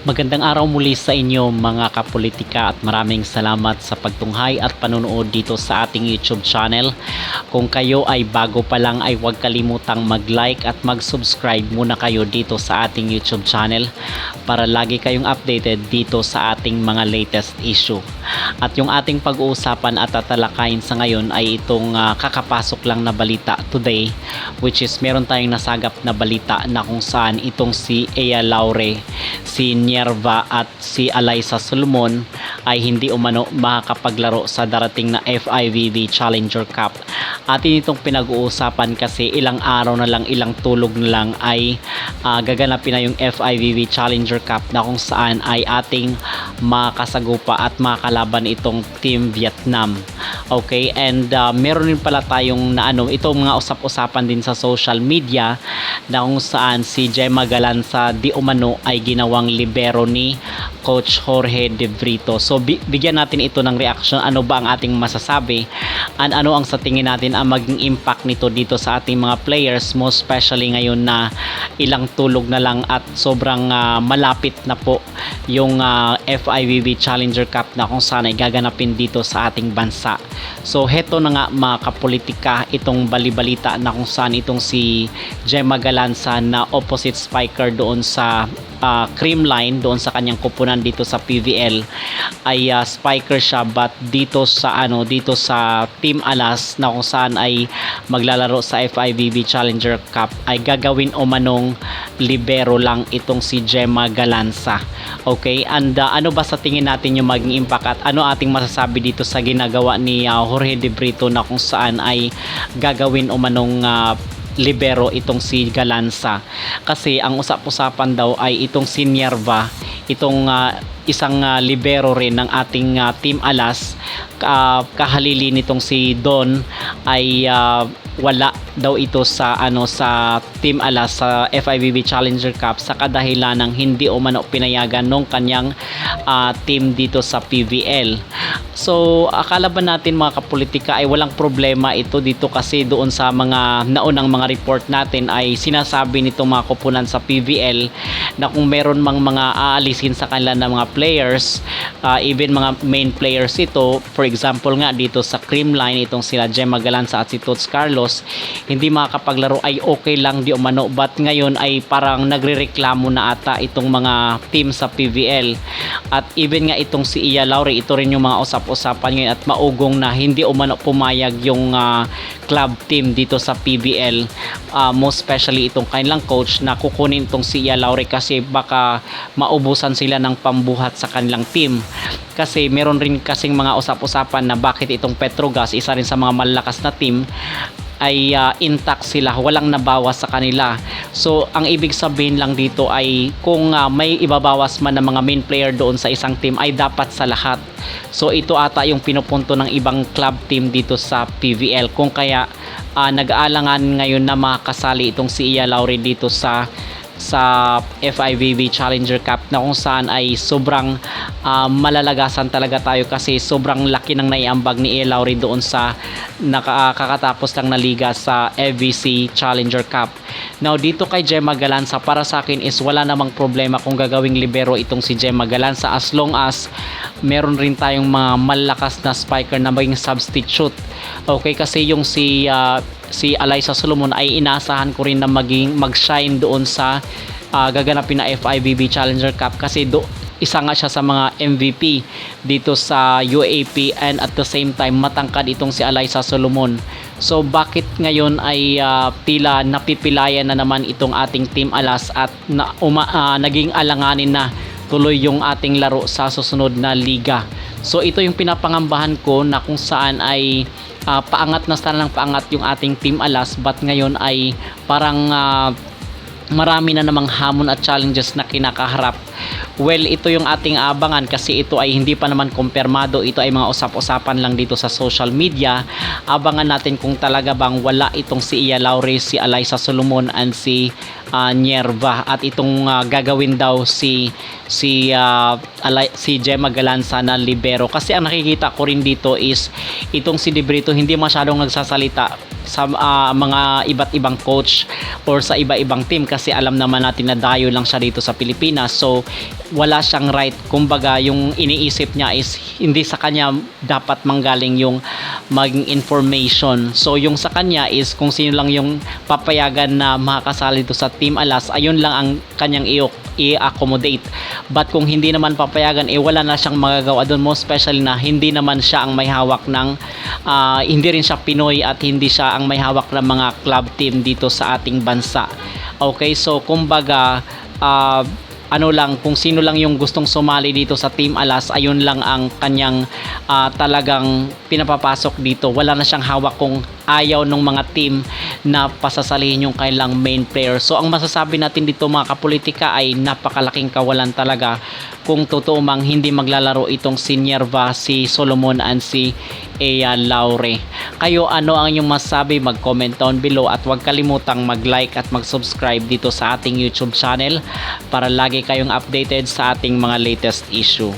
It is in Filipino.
Magandang araw muli sa inyo mga kapolitika at maraming salamat sa pagtunghay at panonood dito sa ating YouTube channel. Kung kayo ay bago pa lang ay huwag kalimutang mag-like at mag-subscribe muna kayo dito sa ating YouTube channel para lagi kayong updated dito sa ating mga latest issue. At yung ating pag-uusapan at tatalakayin sa ngayon ay itong ah, kakapasok lang na balita today which is meron tayong nasagap na balita na kung saan itong si Ea Laure, si Nierva at si Alaysa Solomon ay hindi umano makakapaglaro sa darating na FIVB Challenger Cup. Atin itong pinag-uusapan kasi ilang araw na lang, ilang tulog na lang ay ah, gaganapin na yung FIVB Challenger Cup na kung saan ay ating makasagupa at makakalaban itong Team Vietnam. Okay, and uh, meron din pala tayong na ano, itong mga usap-usapan din sa social media na kung saan si Gemma Galanza di umano ay ginawang libero ni Coach Jorge De Brito. So bi- bigyan natin ito ng reaction. Ano ba ang ating masasabi? And ano ang sa tingin natin ang maging impact nito dito sa ating mga players, most especially ngayon na ilang tulog na lang at sobrang ah, malapit na po yung ah, FIVB Challenger Cup na kung saan ay gaganapin dito sa ating bansa. So heto na nga mga kapolitika itong balibalita na kung saan itong si Gemma Galanza na opposite spiker doon sa ah, cream doon sa kanyang kupunan dito sa PVL ay ah, spiker siya but dito sa ano dito sa Team Alas na kung saan ay maglalaro sa FIVB Challenger Cup ay gagawin o manong libero lang itong si Gemma Galanza. Okay, and ah, ano ba sa tingin natin yung maging impact at ano ating masasabi dito sa ginagawa ni ah, Jorge De Brito na kung saan ay gagawin o manong ah, libero itong si Galanza kasi ang usap-usapan daw ay itong si Nierva itong ah, isang ah, libero rin ng ating ah, Team Alas. Ka- kahalili nitong si Don ay ah, wala daw ito sa ano sa Team Alas sa FIVB Challenger Cup sa kadahilan ng hindi umano pinayagan nung kanyang ah, team dito sa PVL. So akala ba natin mga kapolitika ay walang problema ito dito kasi doon sa mga naunang mga report natin ay sinasabi nitong mga kupunan sa PVL na kung meron mang mga aalisin sa kanila ng mga players, ah, even mga main players ito, for example nga dito sa cream line itong sila Gemma Galanza at si Tots Carlos, hindi makakapaglaro ay okay lang di umano. But ngayon ay parang nagrereklamo na ata itong mga team sa PVL at even nga itong si Iya Laure ito rin yung mga usap-usapan ngayon at maugong na hindi umano pumayag yung ah, club team dito sa PVL ah, most especially itong kanilang coach na kukunin itong si Iya Laure kasi baka maubusan sila ng pambuhat sa kanilang team. Kasi meron rin kasing mga usap-usapan na bakit itong Petrogas isa rin sa mga malalakas na team ay ah, intact sila, walang nabawas sa kanila. So, ang ibig sabihin lang dito ay kung ah, may ibabawas man ng mga main player doon sa isang team ay dapat sa lahat. So, ito ata yung pinupunto ng ibang club team dito sa PVL. Kung kaya ah, nag-aalangan ngayon na makasali itong si Iya Laure dito sa sa FIVB Challenger Cup na kung saan ay sobrang ah, malalagasan talaga tayo kasi sobrang laki ng naiambag ni E. Lauri doon sa nakakatapos lang na liga sa FVC Challenger Cup. Now dito kay Gemma Galanza para sa akin is wala namang problema kung gagawing libero itong si Gemma Galanza as long as meron rin tayong mga malakas na spiker na maging substitute. Okay kasi yung si ah, si Alaysa Solomon ay inaasahan ko rin na maging mag-shine doon sa ah, gaganapin na FIVB Challenger Cup kasi do isa nga siya sa mga MVP dito sa UAP and at the same time matangkad itong si Alaysa Solomon. So bakit ngayon ay ah, tila napipilayan na naman itong ating Team Alas at na, uma, ah, naging alanganin na tuloy yung ating laro sa susunod na liga. So ito yung pinapangambahan ko na kung saan ay ah, paangat na sana ng paangat yung ating Team Alas but ngayon ay parang ah, marami na namang hamon at challenges na kinakaharap. Well, ito yung ating abangan kasi ito ay hindi pa naman kumpirmado. Ito ay mga usap-usapan lang dito sa social media. Abangan natin kung talaga bang wala itong si Iya Laure, si Alaysa Solomon, and si ah, Nierva. At itong ah, gagawin daw si si ah, Alay- si Gemma Galanza na libero. Kasi ang nakikita ko rin dito is itong si De Brito hindi masyadong nagsasalita sa ah, mga iba't ibang coach or sa iba-ibang team kasi alam naman natin na dayo lang siya dito sa Pilipinas. So wala siyang right. Kumbaga yung iniisip niya is hindi sa kanya dapat manggaling yung maging information. So yung sa kanya is kung sino lang yung papayagan na makakasali dito sa Team Alas, ayun lang ang kanyang i- i-accommodate. But kung hindi naman papayagan, eh wala na siyang magagawa doon. Most especially na hindi naman siya ang may hawak ng, ah, hindi rin siya Pinoy at hindi siya ang may hawak ng mga club team dito sa ating bansa. Okay, so kumbaga, ah, ano lang, kung sino lang yung gustong sumali dito sa Team Alas, ayun lang ang kanyang ah, talagang pinapapasok dito. Wala na siyang hawak kung ayaw ng mga team na pasasalihin yung kailang main player. So ang masasabi natin dito mga kapolitika ay napakalaking kawalan talaga kung totoo mang hindi maglalaro itong si Nierva, si Solomon and si Ea Laure. Kayo ano ang inyong masasabi? Mag-comment down below at huwag kalimutang mag-like at mag-subscribe dito sa ating YouTube channel para lagi kayong updated sa ating mga latest issue.